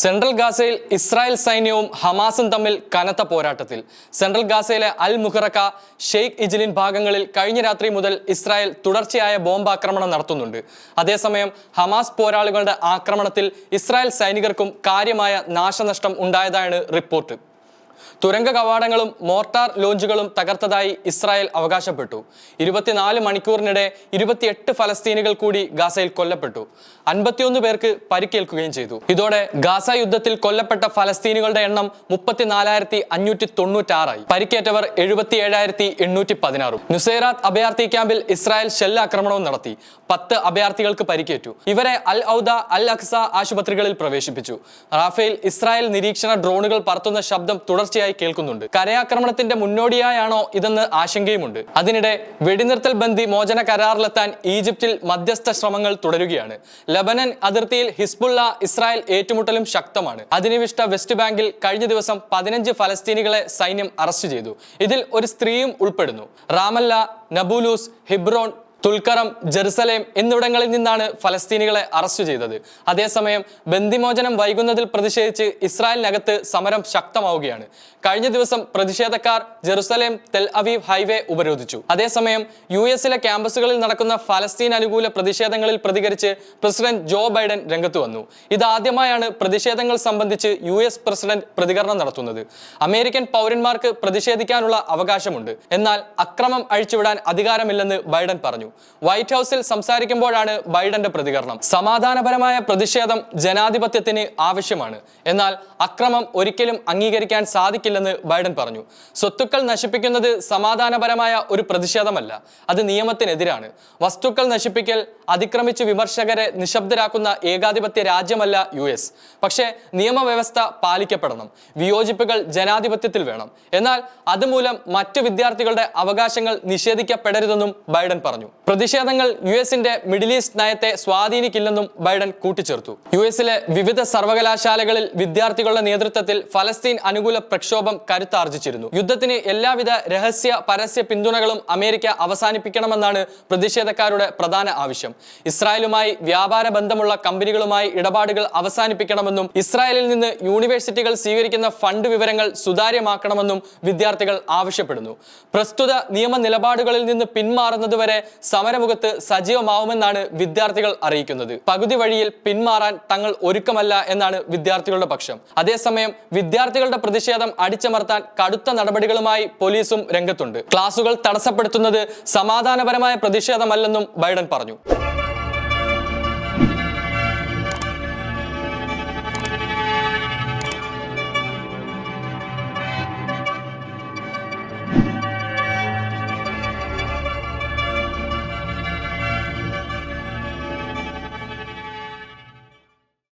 Central ഗാസയിൽ Israel സൈന്യവും ഹമാസും തമ്മിൽ കനത്ത പോരാട്ടത്തിൽ. സെൻട്രൽ ഗാസയിലെ അൽ മുഹറക്ക ഷെയ്ഖ് ഇജിലിൻ ഭാഗങ്ങളിൽ കഴിഞ്ഞ രാത്രി മുതൽ ഇസ്രായേൽ തുടർച്ചയായ ബോംബാക്രമണം നടത്തുന്നുണ്ട്. അതേസമയം ഹമാസ് പോരാളികളുടെ ആക്രമണത്തിൽ ഇസ്രായേൽ സൈനികർക്കും കാര്യമായ നാശനഷ്ടം ഉണ്ടായതാണ് റിപ്പോർട്ട്. തുരങ്ക കവാടങ്ങളും മോർട്ടാർ ലോഞ്ചുകളും തകർത്തതായി ഇസ്രായേൽ അവകാശപ്പെട്ടു. ഇരുപത്തിനാല് മണിക്കൂറിനിടെ ഇരുപത്തിയെട്ട് ഫലസ്തീനികൾ കൂടി ഗാസയിൽ കൊല്ലപ്പെട്ടു. അൻപത്തിയൊന്ന് പേർക്ക് പരിക്കേൽക്കുകയും ചെയ്തു. ഇതോടെ ഗാസ യുദ്ധത്തിൽ കൊല്ലപ്പെട്ട ഫലസ്തീനികളുടെ എണ്ണം മുപ്പത്തിനാലായിരത്തി അഞ്ഞൂറ്റി പരിക്കേറ്റവർ എഴുപത്തി ഏഴായിരത്തി എണ്ണൂറ്റി പതിനാറും നുസൈറാത്ത് അഭയാർത്ഥി ക്യാമ്പിൽ ഇസ്രായേൽ ഷെല്ലാക്രമണവും നടത്തി. പത്ത് അഭയാർത്ഥികൾക്ക് പരിക്കേറ്റു. ഇവരെ അൽ ഔദ അൽ അക്സ ആശുപത്രികളിൽ പ്രവേശിപ്പിച്ചു. റാഫേൽ ഇസ്രായേൽ നിരീക്ഷണ ഡ്രോണുകൾ പറത്തുന്ന ശബ്ദം തുടർച്ചയായി കേൾക്കുന്നുണ്ട്. കരയാക്രമണത്തിന്റെ മുന്നോടിയായാണോ ഇതെന്ന് ആശങ്കയുമുണ്ട്. അതിനിടെ വെടിനിർത്തൽ ബന്ദി മോചന കരാറിലെത്താൻ ഈജിപ്തിൽ മധ്യസ്ഥ ശ്രമങ്ങൾ തുടരുകയാണ്. ലബനൻ അതിർത്തിയിൽ ഹിസ്ബുള്ള ഇസ്രായേൽ ഏറ്റുമുട്ടലും ശക്തമാണ്. അധിനിവിഷ്ട വെസ്റ്റ് ബാങ്കിൽ കഴിഞ്ഞ ദിവസം പതിനഞ്ച് ഫലസ്തീനികളെ സൈന്യം അറസ്റ്റ് ചെയ്തു. ഇതിൽ ഒരു സ്ത്രീയും ഉൾപ്പെടുന്നു. റാമല്ല നബൂലൂസ് ഹിബ്രോൺ തുൽക്കറം ജെറുസലേം എന്നിവിടങ്ങളിൽ നിന്നാണ് ഫലസ്തീനികളെ അറസ്റ്റ് ചെയ്തത്. അതേസമയം ബന്ദിമോചനം വൈകുന്നതിൽ പ്രതിഷേധിച്ച് ഇസ്രായേലിനകത്ത് സമരം ശക്തമാവുകയാണ്. കഴിഞ്ഞ ദിവസം പ്രതിഷേധക്കാർ ജെറുസലേം തെൽ അവീവ് ഹൈവേ ഉപരോധിച്ചു. അതേസമയം യു എസിലെ ക്യാമ്പസുകളിൽ നടക്കുന്ന ഫലസ്തീൻ അനുകൂല പ്രതിഷേധങ്ങളിൽ പ്രതികരിച്ച് പ്രസിഡന്റ് ജോ ബൈഡൻ രംഗത്ത് വന്നു. ഇതാദ്യമായാണ് പ്രതിഷേധങ്ങൾ സംബന്ധിച്ച് യു എസ് പ്രസിഡന്റ് പ്രതികരണം നടത്തുന്നത്. അമേരിക്കൻ പൗരന്മാർക്ക് പ്രതിഷേധിക്കാനുള്ള അവകാശമുണ്ട്. എന്നാൽ അക്രമം അഴിച്ചുവിടാൻ അധികാരമില്ലെന്ന് ബൈഡൻ പറഞ്ഞു. വൈറ്റ് ഹൗസിൽ സംസാരിക്കുമ്പോഴാണ് ബൈഡന്റെ പ്രതികരണം. സമാധാനപരമായ പ്രതിഷേധം ജനാധിപത്യത്തിന് ആവശ്യമാണ്. എന്നാൽ അക്രമം ഒരിക്കലും അംഗീകരിക്കാൻ സാധിക്കില്ലെന്ന് ബൈഡൻ പറഞ്ഞു. സ്വത്തുക്കൾ നശിപ്പിക്കുന്നത് സമാധാനപരമായ ഒരു പ്രതിഷേധമല്ല അത് നിയമത്തിനെതിരാണ്. വസ്തുക്കൾ നശിപ്പിക്കൽ അതിക്രമിച്ച് വിമർശകരെ നിശബ്ദരാക്കുന്ന ഏകാധിപത്യ രാജ്യമല്ല യു എസ്. പക്ഷേ നിയമവ്യവസ്ഥ പാലിക്കപ്പെടണം. വിയോജിപ്പുകൾ ജനാധിപത്യത്തിൽ വേണം. എന്നാൽ അതുമൂലം മറ്റു വിദ്യാർത്ഥികളുടെ അവകാശങ്ങൾ നിഷേധിക്കപ്പെടരുതെന്നും ബൈഡൻ പറഞ്ഞു. പ്രതിഷേധങ്ങൾ യു എസിന്റെ മിഡിൽ ഈസ്റ്റ് നയത്തെ സ്വാധീനിക്കില്ലെന്നും ബൈഡൻ കൂട്ടിച്ചേർത്തു. യു എസിലെ വിവിധ സർവകലാശാലകളിൽ വിദ്യാർത്ഥികളുടെ നേതൃത്വത്തിൽ ഫലസ്തീൻ അനുകൂല പ്രക്ഷോഭം കരുത്താർജിച്ചിരുന്നു. യുദ്ധത്തിന് എല്ലാവിധ രഹസ്യ പരസ്യ പിന്തുണകളും അമേരിക്ക അവസാനിപ്പിക്കണമെന്നാണ് പ്രതിഷേധക്കാരുടെ പ്രധാന ആവശ്യം. ഇസ്രായേലുമായി വ്യാപാര ബന്ധമുള്ള കമ്പനികളുമായി ഇടപാടുകൾ അവസാനിപ്പിക്കണമെന്നും ഇസ്രായേലിൽ നിന്ന് യൂണിവേഴ്സിറ്റികൾ സ്വീകരിക്കുന്ന ഫണ്ട് വിവരങ്ങൾ സുതാര്യമാക്കണമെന്നും വിദ്യാർത്ഥികൾ ആവശ്യപ്പെടുന്നു. പ്രസ്തുത നിയമ നിലപാടുകളിൽ നിന്ന് പിന്മാറുന്നതുവരെ സമരമുഖത്ത് സജീവമാവുമെന്നാണ് വിദ്യാർത്ഥികൾ അറിയിക്കുന്നത്. പകുതി വഴിയിൽ പിന്മാറാൻ തങ്ങൾ ഒരുക്കമല്ല എന്നാണ് വിദ്യാർത്ഥികളുടെ പക്ഷം. അതേസമയം വിദ്യാർത്ഥികളുടെ പ്രതിഷേധം അടിച്ചമർത്താൻ കടുത്ത നടപടികളുമായി പോലീസും രംഗത്തുണ്ട്. ക്ലാസുകൾ തടസ്സപ്പെടുത്തുന്നത് സമാധാനപരമായ പ്രതിഷേധമല്ലെന്നും ബൈഡൻ പറഞ്ഞു.